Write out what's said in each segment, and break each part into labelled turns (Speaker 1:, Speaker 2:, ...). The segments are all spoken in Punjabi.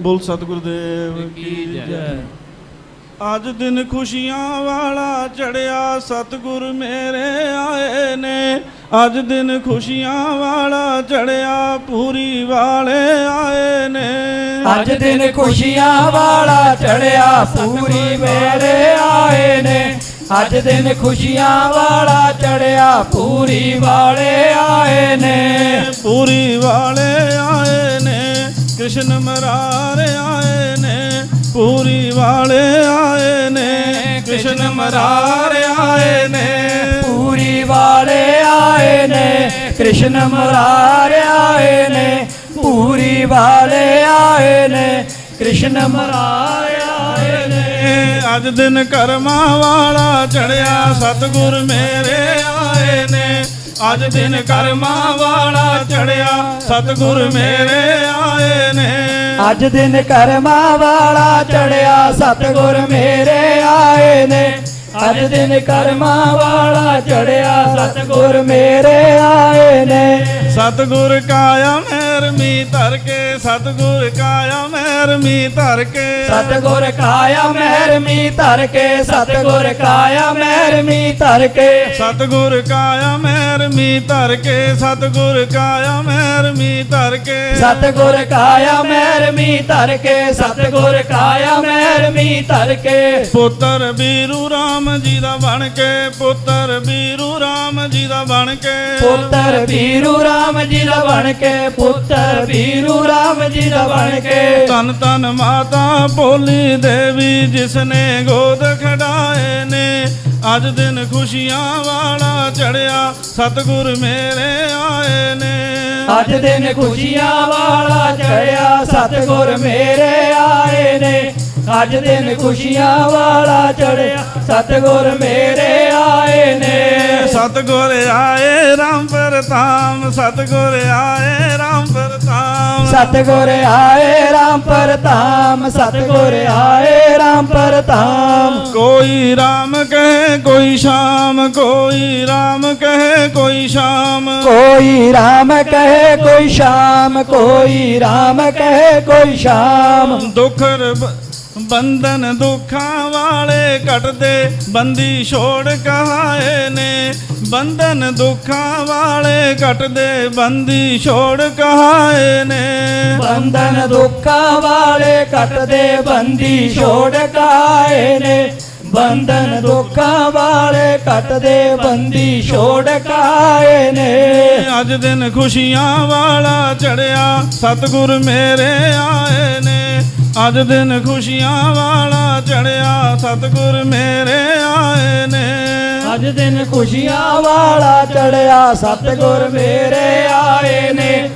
Speaker 1: ਬੋਲ ਸਤਿਗੁਰਦੇਵ ਕੀ ਜੈ। ਅੱਜ ਦਿਨ ਖੁਸ਼ੀਆਂ ਵਾਲਾ ਚੜਿਆ ਸਤਿਗੁਰ ਮੇਰੇ ਆਏ ਨੇ। ਅੱਜ ਦਿਨ ਖੁਸ਼ੀਆਂ ਵਾਲਾ ਚੜਿਆ ਪੂਰੀ ਵਾਲੇ ਆਏ ਨੇ।
Speaker 2: ਅੱਜ ਦਿਨ ਖੁਸ਼ੀਆਂ ਵਾਲਾ ਚੜਿਆ ਪੂਰੀ ਮੇਰੇ ਆਏ ਨੇ। ਅੱਜ ਦਿਨ ਖੁਸ਼ੀਆਂ ਵਾਲਾ ਚੜਿਆ ਪੂਰੀ ਵਾਲੇ ਆਏ ਨੇ।
Speaker 1: ਪੂਰੀ ਵਾਲੇ ਕ੍ਰਿਸ਼ਨ ਮਰਾਰ ਆਏ ਨੇ, ਪੂਰੀ ਵਾਲੇ ਆਏ ਨੇ। ਕ੍ਰਿਸ਼ਨ ਮਰਾਰ ਆਏ ਨੇ,
Speaker 2: ਪੂਰੀ ਵਾਲੇ ਆਏ ਨੇ। ਕ੍ਰਿਸ਼ਨ ਮਰਾਰ ਆਏ ਨੇ, ਪੂਰੀ ਵਾਲੇ ਆਏ ਨੇ। ਕ੍ਰਿਸ਼ਨ ਮੁਰਾਰ ਆਏ ਨੇ।
Speaker 1: ਅੱਜ ਦਿਨ ਕਰਮਾਂ ਵਾਲਾ ਚੜਿਆ ਸਤਿਗੁਰ ਮੇਰੇ ਆਏ ਨੇ। ਅੱਜ ਦਿਨ ਕਰਮਾਂ ਵਾਲਾ ਚੜਿਆ ਸਤਿਗੁਰ ਮੇਰੇ ਆਏ ਨੇ।
Speaker 2: ਅੱਜ ਦਿਨ ਕਰਮਾਂ ਵਾਲਾ ਚੜਿਆ ਸਤਿਗੁਰ ਮੇਰੇ ਆਏ ਨੇ। ਅੱਜ ਦਿਨ ਕਰਮਾਂ ਵਾਲਾ ਚੜਿਆ ਸਤਿਗੁਰ ਮੇਰੇ ਆਏ ਨੇ।
Speaker 1: ਸਤਿਗੁਰ ਕਾਇਆ ਮਹਿਰਮੀ ਧਰ ਕੇ ਸਤਿਗੁਰ ਕਾਇਆ ਮਹਿਰਮੀ ਧਰ ਕੇ।
Speaker 2: ਸਤਿਗੁਰ ਕਾਇਆ ਮਹਿਰਮੀ ਧਰ ਕੇ ਸਤਿਗੁਰ ਕਾਇਆ ਮਹਿਰਮੀ ਧਰ ਕੇ।
Speaker 1: ਸਤਿਗੁਰ ਕਾਇਆ ਮਹਿਰਮੀ ਧਰ ਕੇ ਸਤਿਗੁਰ ਕਾਇਆ ਮਹਿਰਮੀ ਧਰ ਕੇ।
Speaker 2: ਸਤਿਗੁਰ ਕਾਇਆ ਮਹਿਰਮੀ ਧਰ ਕੇ ਸਤਿਗੁਰ ਕਾਇਆ ਮਹਿਰਮੀ ਧਰ ਕੇ
Speaker 1: ਪੁੱਤਰ ਬੀਰੂ ਰਾਮ ਜੀ ਦਾ ਬਣ ਕੇ ਪੁੱਤਰ ਬੀਰੂ ਰਾਮ ਜੀ ਦਾ ਬਣ ਕੇ।
Speaker 2: ਪੁੱਤਰ ਵੀਰੂ ਰਾਮ ਜੀ ਦਾ ਬਣ ਕੇ ਪੁੱਤਰ ਵੀਰੂ ਰਾਮ ਜੀ ਦਾ ਬਣ ਕੇ।
Speaker 1: ਤਨ ਤਨ ਮਾਤਾ ਭੋਲੀ ਦੇਵੀ ਜਿਸ ਨੇ ਗੋਦ ਖੜਾਏ ਨੇ ਅੱਜ ਦਿਨ ਖੁਸ਼ੀਆਂ ਵਾਲਾ ਚੜਿਆ ਸਤਿਗੁਰ ਮੇਰੇ ਆਏ ਨੇ।
Speaker 2: ਅੱਜ ਦਿਨ ਖੁਸ਼ੀਆਂ ਵਾਲਾ ਚੜਿਆ ਸਤਿਗੁਰ ਮੇਰੇ ਆਏ ਨੇ। ਅੱਜ ਦਿਨ ਖੁਸ਼ੀਆਂ ਵਾਲਾ ਚੜਿਆ ਸਤਿਗੁਰ ਮੇਰੇ ਆਏ ਨੇ।
Speaker 1: ਸਤਿਗੁਰ ਆਏ ਰਾਮ ਪ੍ਰਤਾਮ ਸਤਿਗੁਰ ਆਏ ਰਾਮ ਪ੍ਰਤਾਮ
Speaker 2: ਸਤਿਗੁਰ ਆਏ RAM ਪ੍ਰਤਾਮ ਸਤਿਗੁਰ ਆਏ RAM ਪ੍ਰਤਾਮ
Speaker 1: ਕੋਈ ਰਾਮ ਕਹੇ ਕੋਈ ਸ਼ਾਮ ਕੋਈ ਰਾਮ ਕਹੇ ਕੋਈ ਸ਼ਾਮ।
Speaker 2: ਕੋਈ RAM ਕਹੇ ਕੋਈ ਸ਼ਾਮ ਕੋਈ RAM ਕਹੇ ਕੋਈ ਸ਼ਾਮ।
Speaker 1: ਦੁੱਖ ਰ- ਬੰਧਨ ਦੁੱਖਾਂ ਵਾਲੇ ਕੱਟਦੇ ਬੰਦੀ ਛੋੜ ਕਹਾਏ ਨੇ। ਬੰਧਨ ਦੁੱਖਾਂ ਵਾਲੇ ਕੱਟਦੇ ਬੰਦੀ ਛੋੜ ਕਹਾਏ ਨੇ।
Speaker 2: ਬੰਧਨ ਦੁੱਖਾਂ ਵਾਲੇ ਕੱਟਦੇ ਬੰਦੀ ਛੋੜ ਕਾਏ ਨੇ। ਬੰਧਨ ਦੁੱਖਾਂ ਵਾਲੇ ਕੱਟਦੇ ਬੰਦੀ ਛੋੜ ਕਾਏ ਨੇ।
Speaker 1: ਅੱਜ ਦਿਨ ਖੁਸ਼ੀਆਂ ਵਾਲਾ ਚੜਿਆ ਸਤਿਗੁਰ ਮੇਰੇ ਆਏ ਨੇ। ਅੱਜ ਦਿਨ ਖੁਸ਼ੀਆਂ ਵਾਲਾ ਚੜਿਆ ਸਤਿਗੁਰ ਮੇਰੇ ਆਏ ਨੇ।
Speaker 2: ਅੱਜ ਦਿਨ ਖੁਸ਼ੀਆਂ ਵਾਲਾ ਚੜਿਆ ਸਤਿਗੁਰ ਮੇਰੇ ਆਏ ਨੇ।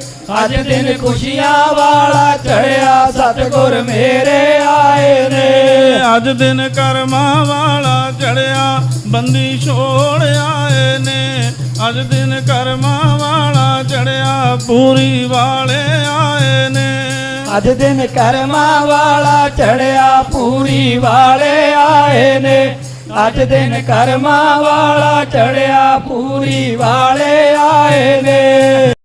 Speaker 2: ਅੱਜ ਦਿਨ ਖੁਸ਼ੀਆਂ ਵਾਲਾ ਚੜਿਆ ਸਤਿਗੁਰ ਮੇਰੇ ਆਏ ਨੇ।
Speaker 1: ਅੱਜ ਦਿਨ ਕਰਮਾਂ ਵਾਲਾ ਚੜਿਆ ਬੰਦੀ ਛੋੜ ਆਏ ਨੇ। ਅੱਜ ਦਿਨ ਕਰਮਾਂ ਵਾਲਾ ਚੜਿਆ ਪੂਰੀ ਵਾਲੇ ਆਏ ਨੇ।
Speaker 2: ਅੱਜ ਦਿਨ ਕਰਮਾਂ ਵਾਲਾ ਚੜਿਆ ਪੂਰੀ ਵਾਲੇ ਆਏ ਨੇ। ਅੱਜ ਦਿਨ ਕਰਮਾਂ ਵਾਲਾ ਚੜਿਆ ਪੂਰੀ ਵਾਲੇ ਆਏ ਨੇ।